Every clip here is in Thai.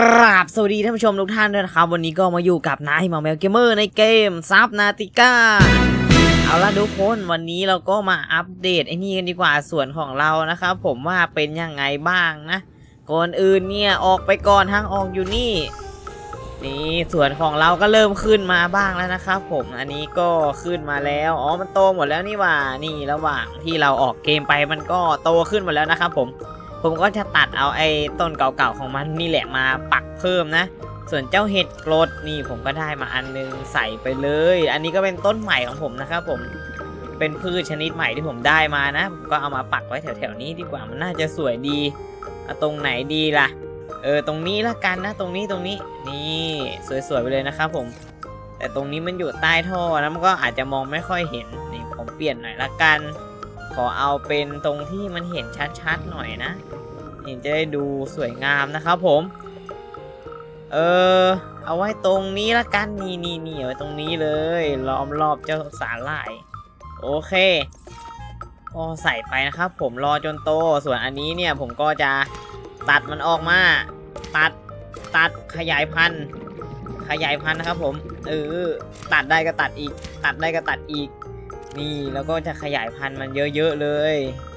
ราบสวัสดีท่านผู้ชมทุกท่านด้วยนะครับ วันนี้ก็มาอยู่กับนายมาแมวเกมเมอร์ในเกมซับนาติก้าเอาละทุกคนวันนี้เราก็มาอัปเดตไอ้นี่กันดีกว่าส่วนของเรานะครับ ผมว่าเป็นยังไงบ้างนะก่อนอื่นเนี่ยออกไปก่อนทางออกอยู่นี่ นี่ส่วนของเราก็เริ่มขึ้นมาบ้างแล้วนะครับ ผมอันนี้ก็ขึ้นมาแล้วอ๋อมันโตหมดแล้วนี่ว่านี่ระหว่างที่เราออกเกมไปมันก็โตขึ้นหมดแล้วนะครับผม ผมก็จะตัดเอาไอ้ต้นเก่าๆของมันนี่แหละมาปักเพิ่มนะ ส่วนเจ้าเห็ดกรดนี่ผมก็ได้มาอันนึงใส่ไปเลย อันนี้ก็เป็นต้นใหม่ของผมนะครับผมเป็นพืชชนิดใหม่ที่ผมได้มานะ ผมก็เอามาปักไว้แถวๆนี้ดีกว่ามันน่าจะสวยดีตรงไหนดีล่ะ เออตรงนี้ละกันนะตรงนี้ตรงนี้นี่สวยๆไปเลยนะครับผมแต่ตรงนี้มันอยู่ใต้ท่อนะมันก็อาจจะมองไม่ค่อยเห็นนี่ผมเปลี่ยนหน่อยละกัน ขอเอาเป็นตรงที่มันเห็นชัดๆหน่อยนะ เห็นจะได้ดูสวยงามนะครับผม เออ เอาไว้ตรงนี้ละกัน นี่นี่นี่เอาไว้ตรงนี้เลย ล้อมรอบเจ้าสาร่าย โอเคพอใส่ไปนะครับ ผมรอจนโต ส่วนอันนี้เนี่ยผมก็จะตัดมันออกมา ตัด ตัดขยายพันธุ์ ขยายพันธุ์นะครับผม เออ ตัดได้ก็ตัดอีก ตัดได้ก็ตัดอีก นี่แล้วก็จะขยายพันธุ์มันเยอะๆเลย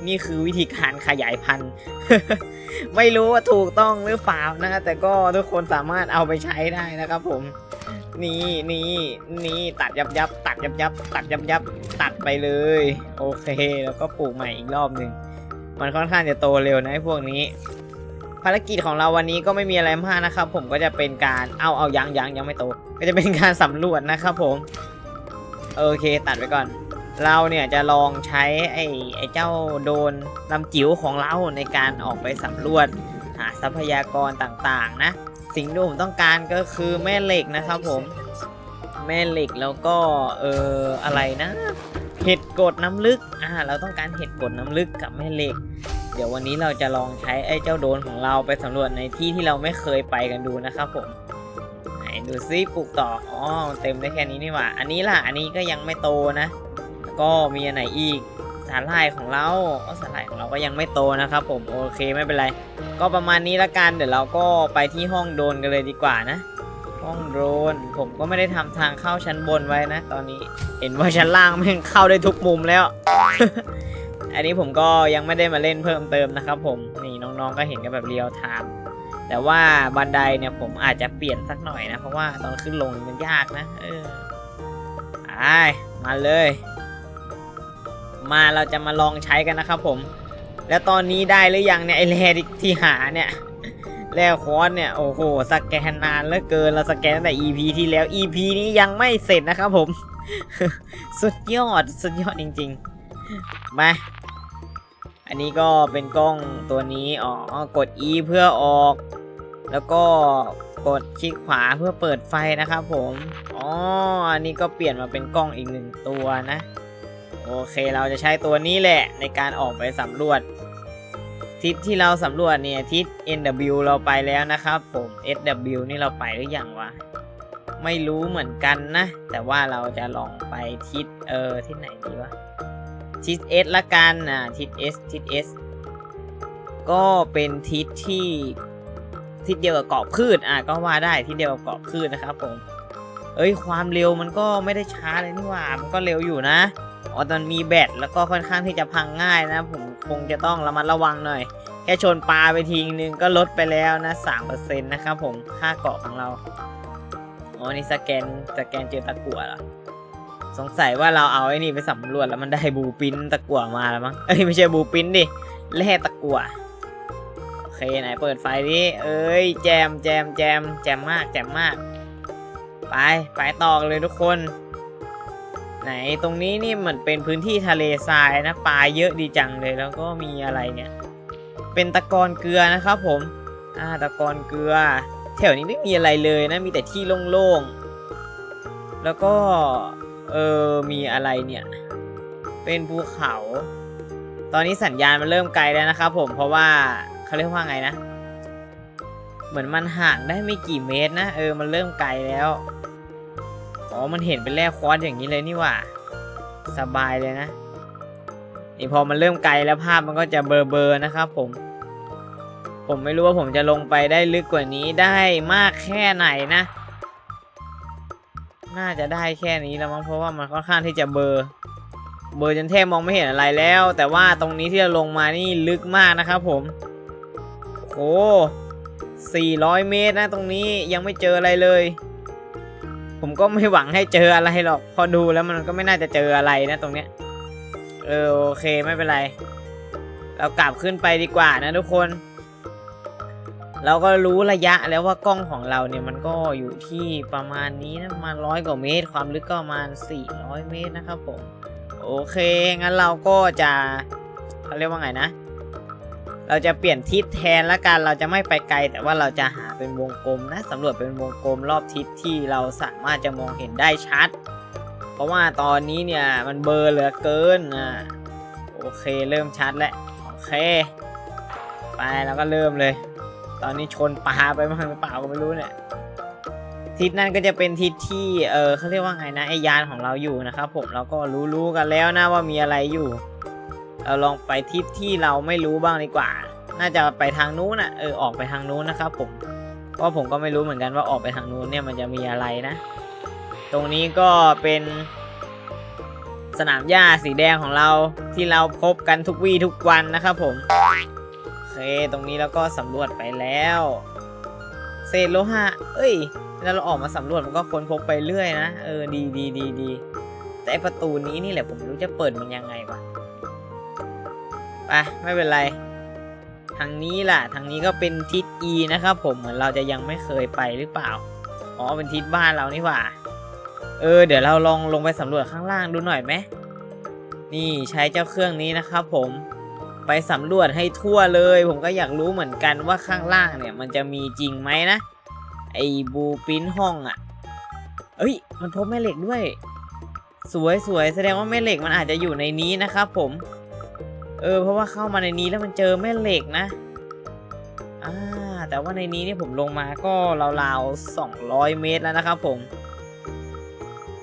นี่คือวิธีการขยายพันธุ์ ไม่รู้ว่าถูกต้องหรือเปล่านะแต่ก็ทุกคนสามารถเอาไปใช้ได้นะครับผมนี่นี่นี่ตัดยับยับตัดยับยับตัดยับยับตัดไปเลย โอเค แล้วก็ปลูกใหม่อีกรอบหนึ่งมันค่อนข้างจะโตเร็วนะพวกนี้ ภารกิจของเราวันนี้ก็ไม่มีอะไรมากนะครับ ผมก็จะเป็นการเอาเอายังยังยังไม่โต ก็จะเป็นการสำรวจนะครับผม โอเค ตัดไปก่อน เราเนี่ยจะลองใช้ไอ้ไอ้เจ้าโดนลำจิ๋วของเราในการออกไปสำรวจหาทรัพยากรต่างๆนะ สิ่งที่ผมต้องการก็คือแม่เหล็กนะครับผม แม่เหล็กแล้วก็เอออะไรนะ เห็ดกดน้ำลึกอ่าเราต้องการเห็ดกดน้ำลึกกับแม่เหล็ก เดี๋ยววันนี้เราจะลองใช้ไอ้เจ้าโดนของเราไปสำรวจในที่ที่เราไม่เคยไปกันดูนะครับผมไหนดูซิปลูกต่ออ๋อเต็มได้แค่นี้นี่หว่า อันนี้ล่ะอันนี้ก็ยังไม่โตนะ ก็มีอันไหนอีกสาหร่ายของเราก็สาหร่ายของเราก็ยังไม่โตนะครับผมโอเคไม่เป็นไร ก็ประมาณนี้ละกันเดี๋ยวเราก็ไปที่ห้องโดนกันเลยดีกว่านะ ห้องโดนผมก็ไม่ได้ทำทางเข้าชั้นบนไว้นะ ตอนนี้เห็นว่าชั้นล่างแม่งเข้าได้ทุกมุมแล้ว อันนี้ผมก็ยังไม่ได้มาเล่นเพิ่มเติมนะครับ ผมนี่น้องๆก็เห็นกันแบบเรียลไทม์แต่ว่าบันไดเนี่ยผมอาจจะเปลี่ยนสักหน่อยนะเพราะว่าตอนขึ้นลงมันยากนะ เออไอมาเลย มาเราจะมาลองใช้กันนะครับผม แล้วตอนนี้ได้หรือยังเนี่ยไอแร่ที่หาเนี่ยแร่คอร์สเนี่ยโอ้โหสแกนนานเหลือเกินเราสแกนตั้งแต่ EP ที่แล้ว EP นี้ยังไม่เสร็จนะครับผม สุดยอดสุดยอดจริงๆมาอันนี้ก็เป็นกล้องตัวนี้อ๋อกด E เพื่อออก แล้วก็กดคลิกขวาเพื่อเปิดไฟนะครับผมอ๋ออันนี้ก็เปลี่ยนมาเป็นกล้องอีกหนึ่งตัวนะ โอเคเราจะใช้ตัวนี้แหละในการออกไปสำรวจ ทิศที่เราสำรวจเนี่ยทิศ NW เราไปแล้วนะครับผม SW นี่เราไปหรือยังวะ ไม่รู้เหมือนกันนะ แต่ว่าเราจะลองไปทิศเออทิศไหนดีวะ ทิศ S ละกันอะทิศ S ทิศ S ก็เป็นทิศที่ทิศเดียวกับเกาะพืชอะก็ว่าได้ทิศเดียวกับเกาะพืชนะครับผม เอ้ยความเร็วมันก็ไม่ได้ช้าเลยนี่หว่า มันก็เร็วอยู่นะ อ๋อตอนมีแบตแล้วก็ค่อนข้างที่จะพังง่ายนะ ผมคงจะต้องระมัดระวังหน่อย แค่ชนปลาไปทีนึงก็ลดไปแล้วนะ3%นะครับผมค่าเกาะของเราอ๋อนี่สแกนสแกนเจอตะกั่วเหรอสงสัยว่าเราเอาไอ้นี่ไปสำรวจแล้วมันได้บูปินตะกั่วมาแล้วมั้งเอ้ยไม่ใช่บูปินดิแร่ตะกั่วโอเคไหนเปิดไฟดิเอ้ยแจมแจมแจมแจมมากแจมมาก ไปไปต่อเลยทุกคน ไหนตรงนี้นี่เหมือนเป็นพื้นที่ทะเลทรายนะปลาเยอะดีจังเลยแล้วก็มีอะไรเนี่ย เป็นตะกอนเกลือนะครับผมอ่าตะกอนเกลือ แถวนี้ไม่มีอะไรเลยนะมีแต่ที่โล่งๆแล้วก็เออมีอะไรเนี่ย เป็นภูเขา ตอนนี้สัญญาณมันเริ่มไกลแล้วนะครับผมเพราะว่าเขาเรียกว่าไงนะ เหมือนมันห่างได้ไม่กี่เมตรนะเออมันเริ่มไกลแล้ว อ๋อ มันเห็นเป็นแร่ควอตซ์อย่างนี้เลยนี่หว่า สบายเลยนะ นี่พอมันเริ่มไกลแล้วภาพมันก็จะเบลอๆนะครับผม ผมไม่รู้ว่าผมจะลงไปได้ลึกกว่านี้ได้มากแค่ไหนนะ น่าจะได้แค่นี้แล้วมั้งเพราะว่ามันค่อนข้างที่จะเบลอร์เบลอร์จนแทบมองไม่เห็นอะไรแล้ว แต่ว่าตรงนี้ที่เราลงมานี่ลึกมากนะครับผม โอ้400 เมตรนะตรงนี้ยังไม่เจออะไรเลย ผมก็ไม่หวังให้เจออะไรหรอก พอดูแล้วมันก็ไม่น่าจะเจออะไรนะตรงเนี้ย เออโอเคไม่เป็นไร เรากลับขึ้นไปดีกว่านะทุกคน เราก็รู้ระยะแล้วว่ากล้องของเราเนี่ยมันก็อยู่ที่ประมาณนี้นะประมาณร้อยกว่าเมตร ความลึกก็ประมาณ 400 เมตรนะครับผม โอเคงั้นเราก็จะเขาเรียกว่าไงนะ เราจะเปลี่ยนทิศแทนละกันเราจะไม่ไปไกล แต่ว่าเราจะหาเป็นวงกลมนะสำรวจเป็นวงกลมรอบทิศที่เราสามารถจะมองเห็นได้ชัด เพราะว่าตอนนี้เนี่ยมันเบลอร์เหลือเกินอะโอเคเริ่มชัดแล้วโอเค ไปแล้วก็เริ่มเลย ตอนนี้ชนปลาไปบ้งหรือเปล่าก็ไม่รู้เนี่ยทิศนั้นก็จะเป็นทิศที่เออเขาเรียกว่าไงนะไอยานของเราอยู่นะครับผมเราก็รู้ๆกันแล้วนะว่ามีอะไรอยู่ เราลองไปทิศที่เราไม่รู้บ้างดีกว่า น่าจะไปทางนู้นอะเออออกไปทางนู้นนะครับผมเพราะผมก็ไม่รู้เหมือนกันว่าออกไปทางนู้นเนี่ยมันจะมีอะไรนะ ตรงนี้ก็เป็นสนามหญ้าสีแดงของเราที่เราพบกันทุกวี่ทุกวันนะครับผมโอเคตรงนี้เราก็สำรวจไปแล้ว เศษโลหะเอ้ยแล้วเราออกมาสำรวจมันก็ค้นพบไปเรื่อยนะ เออดีดีดีดีแต่ประตูนี้นี่แหละผมไม่รู้จะเปิดมันยังไงวะ ไปไม่เป็นไร ทางนี้ล่ะ ทางนี้ก็เป็นทิศ E นะครับผมเหมือนเราจะยังไม่เคยไปหรือเปล่า อ๋อเป็นทิศบ้านเรานี่หว่า เออ เดี๋ยวเราลองลงไปสำรวจข้างล่างดูหน่อยไหมนี่ใช้เจ้าเครื่องนี้นะครับผมไปสำรวจให้ทั่วเลย ผมก็อยากรู้เหมือนกันว่าข้างล่างเนี่ย มันจะมีจริงไหมนะ ไอ้บูปินห้องอะ่ะเอ้ย มันพบแม่เหล็กด้วย สวยสวยแสดงว่าแม่เหล็กมันอาจจะอยู่ในนี้นะครับผม เออ เพราะว่าเข้ามาในนี้แล้วมันเจอแม่เหล็กนะ อ่า แต่ว่าในนี้เนี่ยผมลงมาก็ราวๆ200 เมตรแล้วนะครับผม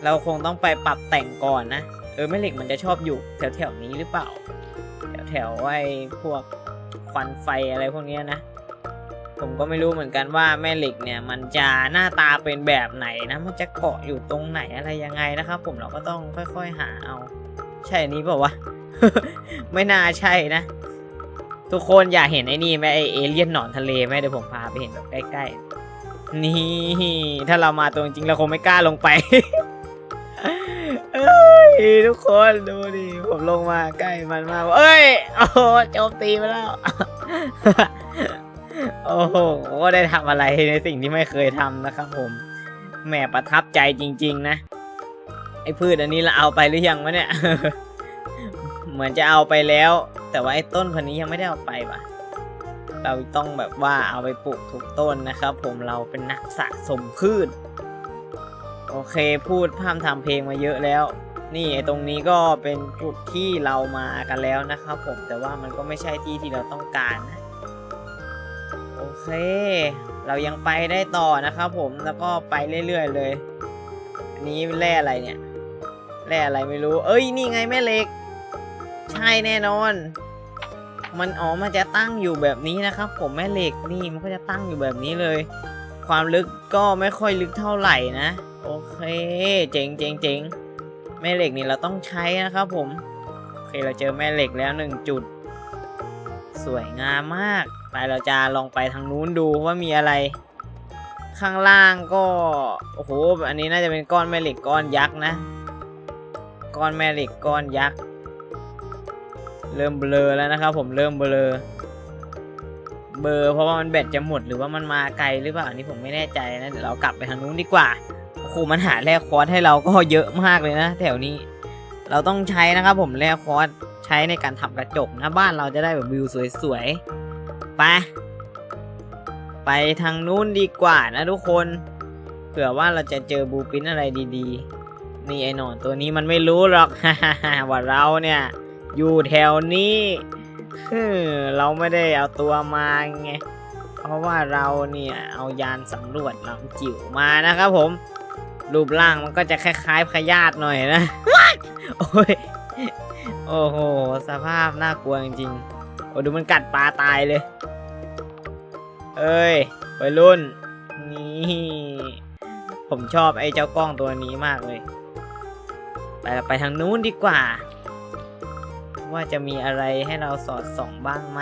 เราคงต้องไปปรับแต่งก่อนนะ เออแม่เหล็กมันจะชอบอยู่แถวๆนี้หรือเปล่า แถวๆไอ้พวกควันไฟอะไรพวกนี้นะ ผมก็ไม่รู้เหมือนกันว่าแม่เหล็กเนี่ยมันจะหน้าตาเป็นแบบไหนนะ มันจะเกาะอยู่ตรงไหนอะไรยังไงนะครับ ผมเราก็ต้องค่อย ๆ หาเอา ใช่อันนี้เปล่าวะ ไม่น่าใช่นะ ทุกคนอยากเห็นไอ้นี่ไหมไอเอเลี่ยนหนอนทะเลไหมเดี๋ยวผมพาไปเห็นแบบใกล้ๆ นี่ ถ้าเรามาตัวจริงเราคงไม่กล้าลงไปเอ้ยทุกคนดูดิผมลงมาใกล้มันมากเอ้ยโอ้โหโจมตีไปแล้ว โอ้โหได้ทำอะไรในสิ่งที่ไม่เคยทำนะครับผมแหมประทับใจจริง ๆ นะ ไอ้พืชอันนี้เราเอาไปหรือยังวะเนี่ย เหมือนจะเอาไปแล้ว แต่ว่าไอ้ต้นพันนี้ยังไม่ได้เอาไปว่ะ เราต้องแบบว่าเอาไปปลูกทุกต้นนะครับ ผมเราเป็นนักสะสมพืช โอเคพูดพร่ำทำเพลงมาเยอะแล้ว นี่ไอ้ตรงนี้ก็เป็นจุดที่เรามากันแล้วนะครับ ผมแต่ว่ามันก็ไม่ใช่ที่ที่เราต้องการนะโอเค เรายังไปได้ต่อนะครับผมแล้วก็ไปเรื่อยๆเลย อันนี้แร่อะไรเนี่ยแร่อะไรไม่รู้ เอ้ย นี่ไงแม่เหล็ก ใช่แน่นอน มันอ๋อมันจะตั้งอยู่แบบนี้นะครับ ผมแม่เหล็กนี่มันก็จะตั้งอยู่แบบนี้เลย ความลึกก็ไม่ค่อยลึกเท่าไหร่นะ โอเค เจ๋งเจ๋งเจ๋งแม่เหล็กนี่เราต้องใช้นะครับ ผมโอเคเราเจอแม่เหล็กแล้วหนึ่งจุด สวยงามมากไปเราจะลองไปทางนู้นดูว่ามีอะไร ข้างล่างก็โอ้โหอันนี้น่าจะเป็นก้อนแม่เหล็กก้อนยักษ์นะ ก้อนแม่เหล็กก้อนยักษ์ เริ่มเบลอแล้วนะครับผมเริ่มเบลอเบลอเพราะว่ามันแบตจะหมดหรือว่ามันมาไกลหรือเปล่าอันนี่ผมไม่แน่ใจนะเดี๋ยวเรากลับไปทางนู้นดีกว่าโอ้โหมันหาแร่คอร์สให้เราก็เยอะมากเลยนะ แถวนี้ เราต้องใช้นะครับผมแร่คอร์สใช้ในการทำกระจกนะบ้านเราจะได้แบบวิวสวยๆไปไปทางนู้นดีกว่านะทุกคนเผื่อว่าเราจะเจอบูปินอะไรดีๆ นี่ไอ้หนอนตัวนี้มันไม่รู้หรอกว่าเราเนี่ย อยู่แถวนี้เราไม่ได้เอาตัวมาไง เพราะว่าเราเนี่ยเอายานสำรวจลำจิ๋วมานะครับผม รูปร่างมันก็จะคล้ายๆพยาธิหน่อยนะ โอ้ย โอ้โห สภาพน่ากลัวจริงๆ โอ้ดูมันกัดปลาตายเลย เอ้ยวัยรุ่น นี่ ผมชอบไอ้เจ้ากล้องตัวนี้มากเลย ไปไปทางนู้นดีกว่า ว่าจะมีอะไรให้เราสอดส่องบ้างไหม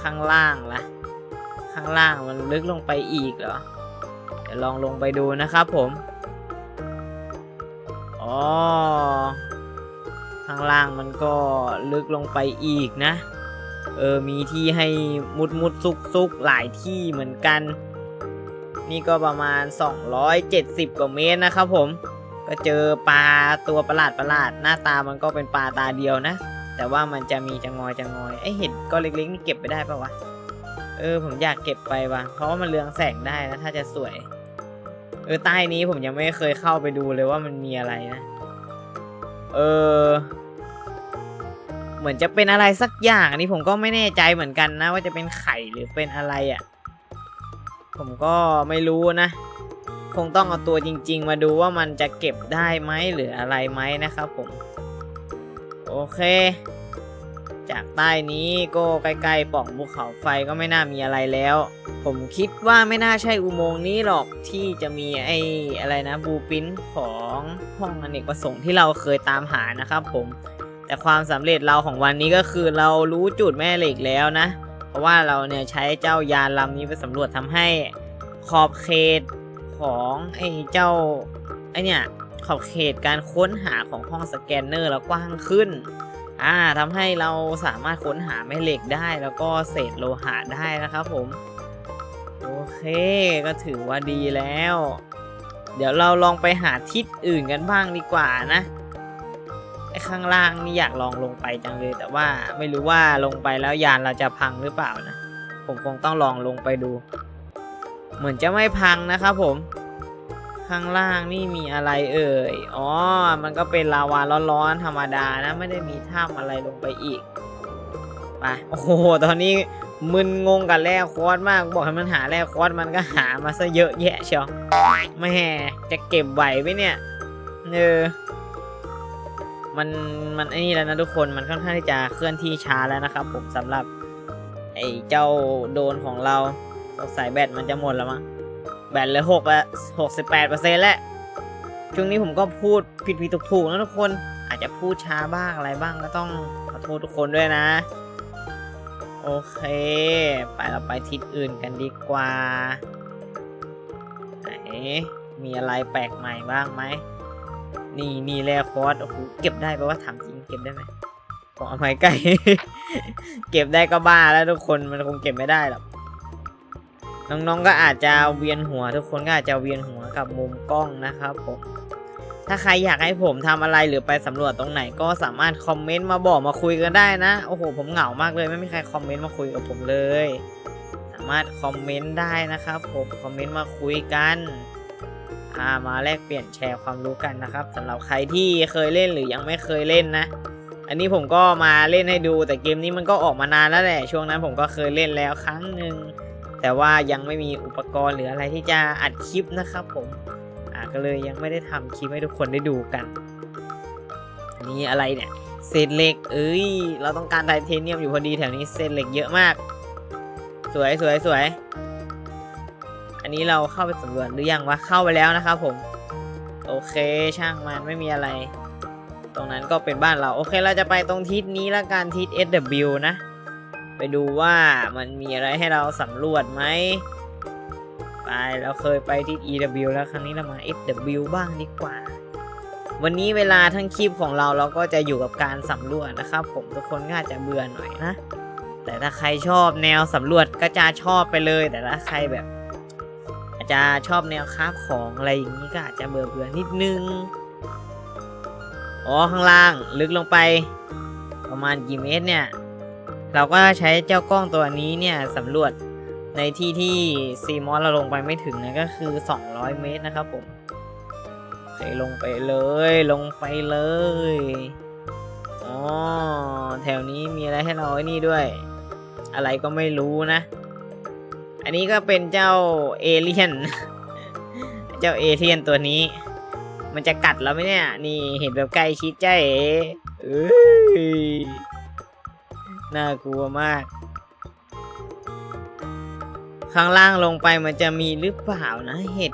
ข้างล่างล่ะ ข้างล่างมันลึกลงไปอีกเหรอ เดี๋ยวลองลงไปดูนะครับผม อ๋อ ข้างล่างมันก็ลึกลงไปอีกนะ เออ มีที่ให้มุดมุดซุกซุกหลายที่เหมือนกัน นี่ก็ประมาณ 270 กว่าเมตรนะครับผม ก็เจอปลาตัวประหลาดประหลาดหน้าตามันก็เป็นปลาตาเดียวนะ แต่ว่ามันจะมีจะงอยจะงอยไอเห็ดก็เล็กๆนี่เก็บไปได้ปะวะเออผมอยากเก็บไปว่ะเพราะว่ามันเรืองแสงได้นะถ้าจะสวย เออใต้นี้ผมยังไม่เคยเข้าไปดูเลยว่ามันมีอะไรนะ เออ เหมือนจะเป็นอะไรสักอย่างอันนี้ผมก็ไม่แน่ใจเหมือนกันนะ ว่าจะเป็นไข่หรือเป็นอะไรอะ่ะ ผมก็ไม่รู้นะ คงต้องเอาตัวจริง ๆ มาดูว่ามันจะเก็บได้ไหมหรืออะไรไหมนะครับผม โอเค จากใต้นี้ก็ใกล้ๆปล่องภูเขาไฟก็ไม่น่ามีอะไรแล้ว ผมคิดว่าไม่น่าใช่อุโมงค์นี้หรอกที่จะมีไอ้อะไรนะบูปินของห้องอเนกประสงค์ที่เราเคยตามหานะครับผมแต่ความสำเร็จเราของวันนี้ก็คือเรารู้จุดแม่เหล็กแล้วนะ เพราะว่าเราเนี่ยใช้เจ้ายานลำนี้ไปสำรวจทำให้ขอบเขต ของไอ้เจ้าไอ้เนี่ยขอบเขตการค้นหาของห้องสแกนเนอร์เรากว้างขึ้น อ่าทำให้เราสามารถค้นหาแม่เหล็กได้แล้วก็เศษโลหะได้นะครับผม โอเคก็ถือว่าดีแล้ว เดี๋ยวเราลองไปหาทิศอื่นกันบ้างดีกว่านะไอ้ข้างล่างนี่อยากลองลงไปจังเลย แต่ว่าไม่รู้ว่าลงไปแล้วยานเราจะพังหรือเปล่านะ ผมคงต้องลองลงไปดู เหมือนจะไม่พังนะครับผม ข้างล่างนี่มีอะไรเอ่ย อ๋อ มันก็เป็นลาวาร้อนๆธรรมดานะ ไม่ได้มีถ้ำอะไรลงไปอีก ไป โอ้โห ตอนนี้มึนงงกับแร่คอร์สมาก บอกให้มันหาแร่คอร์สมันก็หามาซะเยอะแยะเชียวแม่จะเก็บไหวไหมเนี่ยเออมันมันไอ้นี่แล้วนะทุกคนมันค่อนข้างที่จะเคลื่อนที่ช้าแล้วนะครับผมสำหรับไอ้เจ้าโดนของเรา สงสัยแบตมันจะหมดแล้วมั้งแบตเหลือหกล้วหกสิบแปดเปอร์เซ็นต์แล้วช่วงนี้ผมก็พูดผิดผิดถูกถูกนะทุกคนอาจจะพูดช้าบ้างอะไรบ้างก็ต้องขอโทษทุกคนด้วยนะ โอเค ไปเราไปทิศอื่นกันดีกว่าไหนมีอะไรแปลกใหม่บ้างไหมนี่นี่แร่คอร์สโอ้โหเก็บได้แปลว่าถามจริงเก็บได้ไหมของเอาไม้ใกล้ เก็บได้ก็บ้าแล้วทุกคนมันคงเก็บไม่ได้หรอก น้องๆก็อาจจะเวียนหัว ทุกคนก็อาจจะเวียนหัวกับมุมกล้องนะครับผมถ้าใครอยากให้ผมทำอะไรหรือไปสำรวจตรงไหนก็สามารถคอมเมนต์มาบอกมาคุยกันได้นะ โอ้โห ผมเหงามากเลย ไม่มีใครคอมเมนต์มาคุยกับผมเลย สามารถคอมเมนต์ได้นะครับผมคอมเมนต์มาคุยกันอามาแลกเปลี่ยนแชร์ความรู้กันนะครับสำหรับใครที่เคยเล่นหรือยังไม่เคยเล่นนะ อันนี้ผมก็มาเล่นให้ดูแต่เกมนี้มันก็ออกมานานแล้วแหละช่วงนั้นผมก็เคยเล่นแล้วครั้งหนึ่ง แต่ว่ายังไม่มีอุปกรณ์หรืออะไรที่จะอัดคลิปนะครับผมอ่าก็เลยยังไม่ได้ทำคลิปให้ทุกคนได้ดูกันนนี้อะไรเนี่ยเศษเหล็ก เอ้ย เราต้องการไทเทเนียมอยู่พอดีแถวนี้เศษเหล็กเยอะมาก สวยสวยสวย อันนี้เราเข้าไปสำรวจหรือยังวะ เข้าไปแล้วนะครับผม โอเคช่างมันไม่มีอะไร ตรงนั้นก็เป็นบ้านเรา โอเคเราจะไปตรงทิศนี้ละกันทิศ SW นะ ไปดูว่ามันมีอะไรให้เราสำรวจไหมไปเราเคยไปที่ EW แล้วครั้งนี้เรามา FW บ้างดีกว่า วันนี้เวลาทั้งคลิปของเราเราก็จะอยู่กับการสำรวจนะครับ ผมทุกคนก็อาจจะเบื่อหน่อยนะ แต่ถ้าใครชอบแนวสำรวจก็จะชอบไปเลย แต่ถ้าใครแบบ อาจจะชอบแนวคราฟของอะไรอย่างนี้ก็อาจจะเบื่อเบื่อนิดนึงอ๋อข้างล่างลึกลงไป ประมาณกี่เมตรเนี่ย เราก็ใช้เจ้ากล้องตัวนี้เนี่ยสำรวจในที่ที่ซีมอสเราลงไปไม่ถึงนะก็คือ 200 เมตรนะครับผมโอเคลงไปเลยลงไปเลยอ๋อแถวนี้มีอะไรให้เราไอ้นี่ด้วย อะไรก็ไม่รู้นะ อันนี้ก็เป็นเจ้าเอเลี่ยน เจ้าเอเลี่ยนตัวนี้ มันจะกัดเราไหมเนี่ย นี่เห็นแบบใกล้ชิดใจเอ๋เอ้ย น่ากลัวมาก ข้างล่างลงไปมันจะมีหรือเปล่านะ เห็ด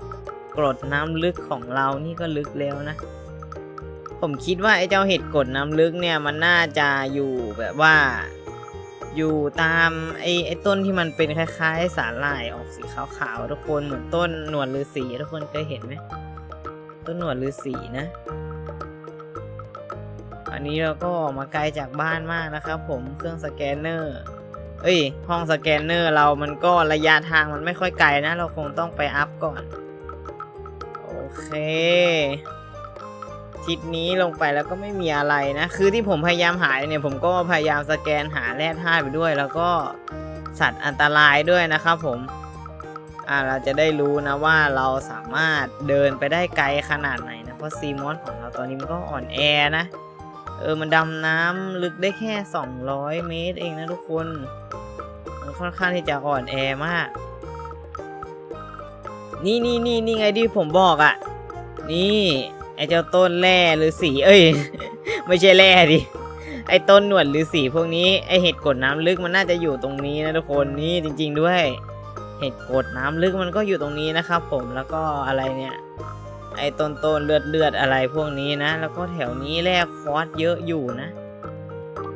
กรดน้ำลึกของเรานี่ก็ลึกแล้วนะ ผมคิดว่าไอ้เจ้าเห็ดกรดน้ำลึกเนี่ยมันน่าจะอยู่แบบว่า อยู่ตามไอ้ไอ้ต้นที่มันเป็นคล้ายๆ สาหร่ายออกสีขาวๆทุกคนเหมือนต้นหนวดฤาษีทุกคนเคยเห็นไหมต้นหนวดฤาษีนะ อันนี้เราก็ออกมาไกลจากบ้านมากนะครับ ผมเครื่องสแกนเนอร์เอ้ย ห้องสแกนเนอร์เรามันก็ระยะทางมันไม่ค่อยไกลนะ เราคงต้องไปอัพก่อน โอเคทิศนี้ลงไปแล้วก็ไม่มีอะไรนะ คือที่ผมพยายามหาเนี่ย ผมก็พยายามสแกนหาแร่ธาตุไปด้วย แล้วก็สัตว์อันตรายด้วยนะครับผม อ่าเราจะได้รู้นะว่าเราสามารถเดินไปได้ไกลขนาดไหนนะ เพราะซีมอนของเราตอนนี้มันก็อ่อนแอนะ เออมันดำน้ำลึกได้แค่ 200 เมตรเองนะทุกคน มันค่อนข้างที่จะอ่อนแอมาก นี่นี่นี่นี่ไงที่ผมบอกอะ่ะ นี่ไอเจ้าต้นแร่หรือสี เอ้ย ไม่ใช่แร่ดิ ไอต้นหนวดหรือสีพวกนี้ ไอเห็ดกดน้ำลึกมันน่าจะอยู่ตรงนี้นะทุกคน นี่จริง ๆด้วย เห็ดกดน้ำลึกมันก็อยู่ตรงนี้นะครับผม แล้วก็อะไรเนี่ย ไอ้ต้นต้นๆเลือดเลือดอะไรพวกนี้นะ แล้วก็แถวนี้แร่คอร์สเยอะอยู่นะ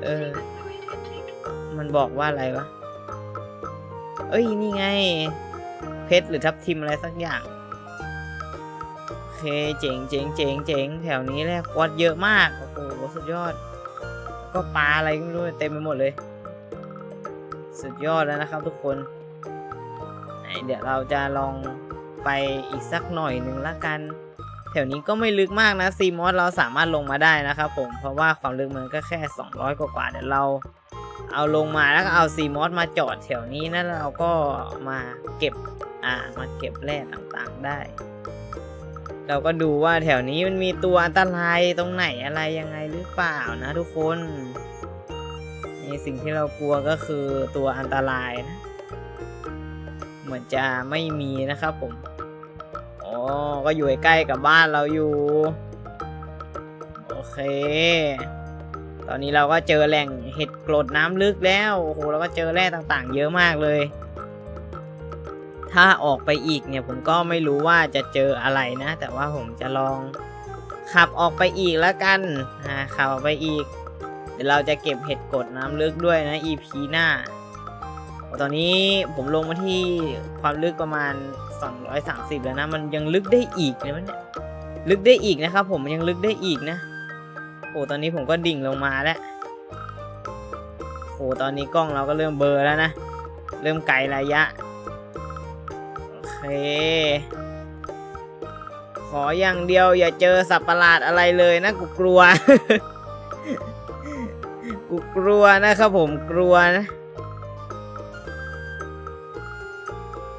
เออ มันบอกว่าอะไรวะ เอ้ย นี่ไง เพชรหรือทับทิมอะไรสักอย่าง โอเค เจ๋งเจ๋งเจ๋งเจ๋งแถวนี้แร่คอร์สเยอะมาก โอ้โห สุดยอด ก็ปลาอะไรก็ไม่รู้เต็มไปหมดเลย สุดยอดแล้วนะครับทุกคน เดี๋ยวเราจะลอง ไปอีกสักหน่อยหนึ่งละกัน แถวนี้ก็ไม่ลึกมากนะซีมอสเราสามารถลงมาได้นะครับผมเพราะว่าความลึกมันก็แค่ 200 กว่าๆเดี๋ยวเรา เอาลงมาแล้วก็เอาซีมอสมาจอดแถวนี้นะแล้วเราก็มาเก็บอ่ามาเก็บแร่ต่างๆได้ เราก็ดูว่าแถวนี้มันมีตัวอันตรายตรงไหนอะไรยังไงหรือเปล่านะทุกคนนี่สิ่งที่เรากลัวก็คือตัวอันตรายนะ เหมือนจะไม่มีนะครับผม ก็อยู่ใกล้กับบ้านเราอยู่ โอเค ตอนนี้เราก็เจอแหล่งเห็ดกรดน้ำลึกแล้ว โอ้โห เราก็เจอแร่ต่างๆ เยอะมากเลย ถ้าออกไปอีกเนี่ยผมก็ไม่รู้ว่าจะเจออะไรนะ แต่ว่าผมจะลองขับออกไปอีกแล้วกันอ่าขับออกไปอีก เดี๋ยวเราจะเก็บเห็ดกรดน้ำลึกด้วยนะ EP หน้า ตอนนี้ผมลงมาที่ความลึกประมาณ 230 แล้วนะ มันยังลึกได้อีกนะมันเนี่ยลึกได้อีกนะครับผมยังลึกได้อีกนะ โอ้ตอนนี้ผมก็ดิ่งลงมาแล้วโอ้ตอนนี้กล้องเราก็เริ่มเบลอแล้วนะ เริ่มไกลระยะ โอเค ขออย่างเดียวอย่าเจอสัตว์ประหลาดอะไรเลยนะ กูกลัว กูกลัวนะครับผมกลัวนะ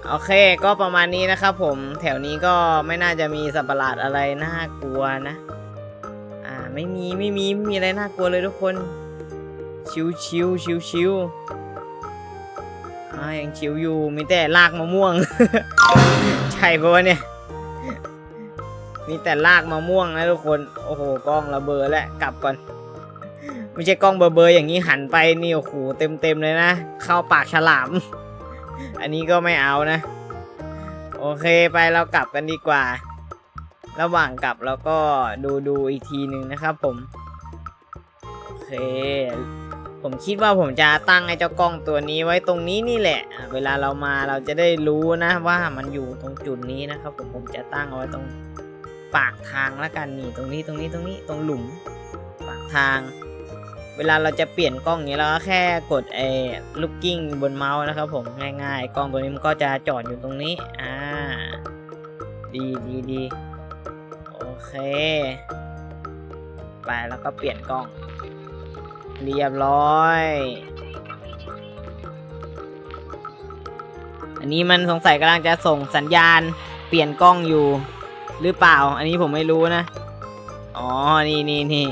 โอเคก็ประมาณนี้นะครับผมแถวนี้ก็ไม่น่าจะมีสัตว์ประหลาดอะไรน่ากลัวนะ อ่าไม่มีไม่มีไม่มีอะไรน่ากลัวเลยทุกคน ชิวชิวชิวชิวอ่ายังชิวอยู่มีแต่รากมะม่วง ใช่ปะวะเนี่ย มีแต่รากมะม่วงนะทุกคน โอ้โหกล้องระเบอแล้วกลับก่อนไม่ใช่กล้องเบอร์เบอร์อย่างนี้หันไปนี่โอ้โหเต็มเต็มเลยนะ เข้าปากฉลาม อันนี้ก็ไม่เอานะ โอเคไปเรากลับกันดีกว่า ระหว่างกลับเราก็ดูดูอีกทีหนึ่งนะครับผม โอเค ผมคิดว่าผมจะตั้งไอ้เจ้ากล้องตัวนี้ไว้ตรงนี้นี่แหละ เวลาเรามาเราจะได้รู้นะว่ามันอยู่ตรงจุดนี้นะครับ ผมผมจะตั้งเอาไว้ตรงปากทางแล้วกันนี่ตรงนี้ตรงนี้ตรงนี้ตรงหลุมปากทาง เวลาเราจะเปลี่ยนกล้องนี้เราก็แค่กดไอ้ลูกกิ้งบนเมาส์นะครับผมง่ายๆ กล้องตัวนี้มันก็จะจอดอยู่ตรงนี้อ่าดีดีดีโอเค ไปแล้วก็เปลี่ยนกล้อง เรียบร้อย อันนี้มันสงสัยกำลังจะส่งสัญญาณเปลี่ยนกล้องอยู่ หรือเปล่า อันนี้ผมไม่รู้นะ อ๋อ นี่นี่นี่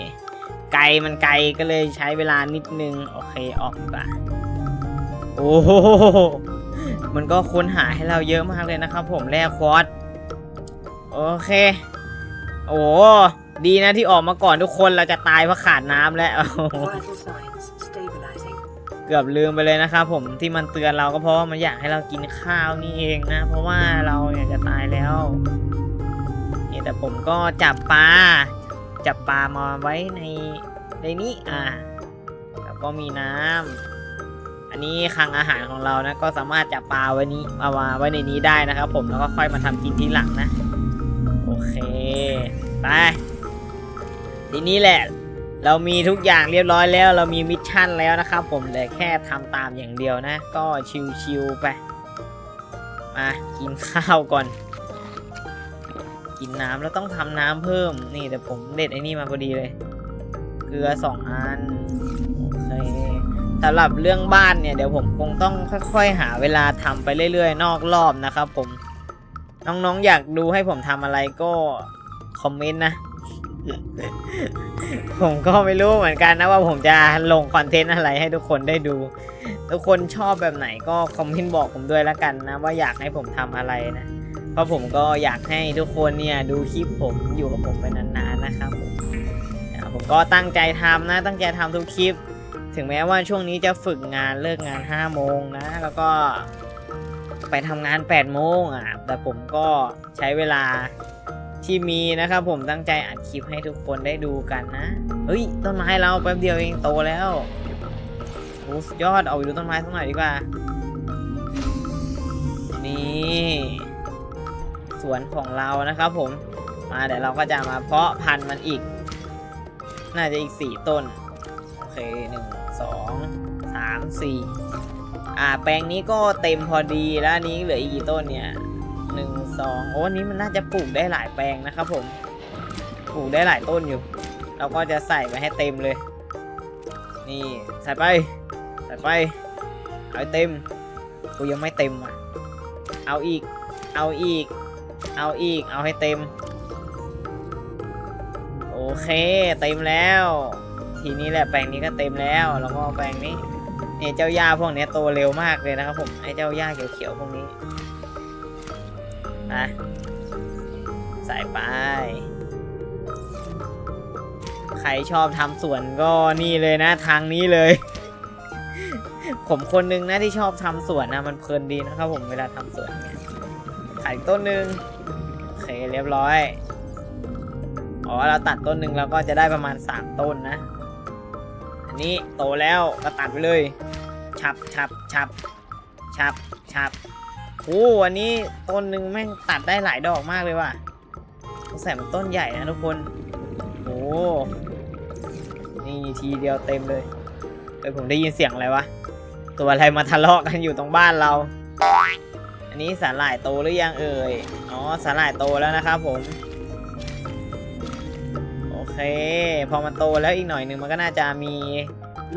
ไกลมันไกลก็เลยใช้เวลานิดนึง โอเคออกดีกว่า โอ้โหมันก็ค้นหาให้เราเยอะมากเลยนะครับผมแร่ควอตโอเค โอ้ดีนะที่ออกมาก่อนทุกคนเราจะตายเพราะขาดน้ำแล้ว เกือบลืมไปเลยนะครับผมที่มันเตือนเราก็เพราะว่ามันอยากให้เรากินข้าวนี่เองนะ เพราะว่าเราอยากจะตายแล้วนี่แต่ผมก็จับปลา จับปลามาไว้ในในนี้อ่าแล้วก็มีน้ำอันนี้คลังอาหารของเรานะ ก็สามารถจับปลาไว้นี้เอามาไว้ในนี้ได้นะครับ ผมแล้วก็ค่อยมาทำกินทีหลังนะ โอเคไปทีนี้แหละ เรามีทุกอย่างเรียบร้อยแล้ว เรามีมิชชั่นแล้วนะครับ ผมแต่แค่ทำตามอย่างเดียวนะ ก็ชิวๆไปมากินข้าวก่อน กินน้ำแล้วต้องทำน้ำเพิ่ม นี่แต่ผมเด็ดไอ้นี่มาพอดีเลย เกลือสองอันสำหรับเรื่องบ้านเนี่ยเดี๋ยวผมคงต้องค่อย ๆ หาเวลาทำไปเรื่อยๆ นอกรอบนะครับผม น้องๆอยากดูให้ผมทำอะไรก็คอมเมนต์นะ ผมก็ไม่รู้เหมือนกันนะว่าผมจะลงคอนเทนต์อะไรให้ทุกคนได้ดู ทุกคนชอบแบบไหนก็คอมเมนต์บอกผมด้วยแล้วกันนะ ว่าอยากให้ผมทำอะไรนะ เพราะผมก็อยากให้ทุกคนเนี่ยดูคลิปผมอยู่กับผมไปนานๆนะครับผมผมก็ตั้งใจทำนะ ตั้งใจทำทุกคลิป ถึงแม้ว่าช่วงนี้จะฝึกงานเลิกงาน5โมงนะ แล้วก็ไปทำงาน8โมงอะ แต่ผมก็ใช้เวลาที่มีนะครับผมตั้งใจอัดคลิปให้ทุกคนได้ดูกันนะ เฮ้ย ต้นไม้เราแป๊บเดียวเองโตแล้วโอ้สุดยอดเอาไปดูต้นไม้สักหน่อยดีกว่า นี่ สวนของเรานะครับผมมาเดี๋ยวเราก็จะมาเพาะพันธุ์มันอีก น่าจะอีกสี่ต้น โอเคหนึ่งสองสามสี่อ่าแปลงนี้ก็เต็มพอดีแล้วนี้เหลืออีกกี่ต้นเนี่ยหนึ่งสองโอ้อันนี้มันน่าจะปลูกได้หลายแปลงนะครับผมปลูกได้หลายต้นอยู่ เราก็จะใส่ไปให้เต็มเลย นี่ใส่ไปใส่ไปเอาเต็มกูยังไม่เต็มอะเอาอีก เอาอีก เอาอีก เอาให้เต็ม โอเค เต็มแล้ว ทีนี้แหละแปลงนี้ก็เต็มแล้ว แล้วก็แปลงนี้เนี่ยเจ้าหญ้าพวกนี้โตเร็วมากเลยนะครับผม ไอ้เจ้าหญ้าเขียวๆพวกนี้นะใส่ไป ใครชอบทำสวนก็นี่เลยนะ ทางนี้เลย ผมคนนึงนะที่ชอบทำสวนนะมันเพลินดีนะครับผมเวลาทำสวนเนี่ยขายต้นหนึ่ง เคเรียบร้อย อ๋อเราตัดต้นหนึ่งเราก็จะได้ประมาณ 3 ต้นนะ อันนี้โตแล้วก็ตัดไปเลย ฉับฉับฉับฉับฉับโอ้วันนี้ต้นหนึ่งแม่งตัดได้หลายดอกมากเลยว่ะสงสัยมันต้นใหญ่นะทุกคน โอ้นี่ทีเดียวเต็มเลยเอ้ยผมได้ยินเสียงอะไรวะ ตัวอะไรมาทะเลาะกันอยู่ตรงบ้านเรา อันนี้สาหร่ายโตหรือยังเอ่ย อ๋อสาหร่ายโตแล้วนะครับผม โอเค พอมันโตแล้วอีกหน่อยหนึ่งมันก็น่าจะมี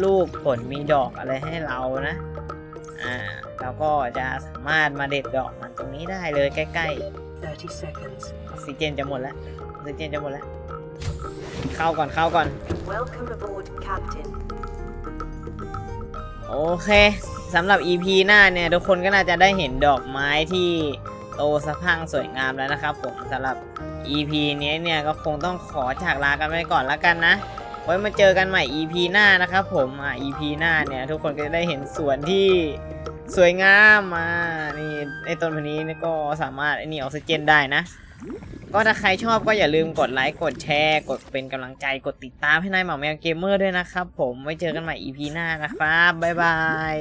ลูกผลมีดอกอะไรให้เรานะ อ่าเราก็จะสามารถมาเด็ดดอกมันตรงนี้ได้เลยใกล้30 seconds. ๆออกซิเจนจะหมดแล้วออกซิเจนจะหมดแล้ว เข้าก่อนเข้าก่อน Welcome aboard, Captain. โอเค สำหรับ EP หน้าเนี่ย ทุกคนก็น่าจะได้เห็นดอกไม้ที่โตสะพังสวยงามแล้วนะครับผมสำหรับ EP นี้เนี่ยก็คงต้องขอจากลากันไปก่อนล้วกันนะ ไว้มาเจอกันใหม่ EP หน้านะครับผมอะ EP หน้าเนี่ย ทุกคนก็จะได้เห็นสวนที่สวยงามมานี่ไอต้นพันนี้ก็สามารถไอนี่ออกซิเจนได้นะ ก็ถ้าใครชอบก็อย่าลืมกดไลค์กดแชร์ กดเป็นกำลังใจกดติดตามให้นายหมาแมวเกมเมอร์ด้วยนะครับ ผมไว้เจอกันใหม่ EP หน้านะครับ บ๊ายบาย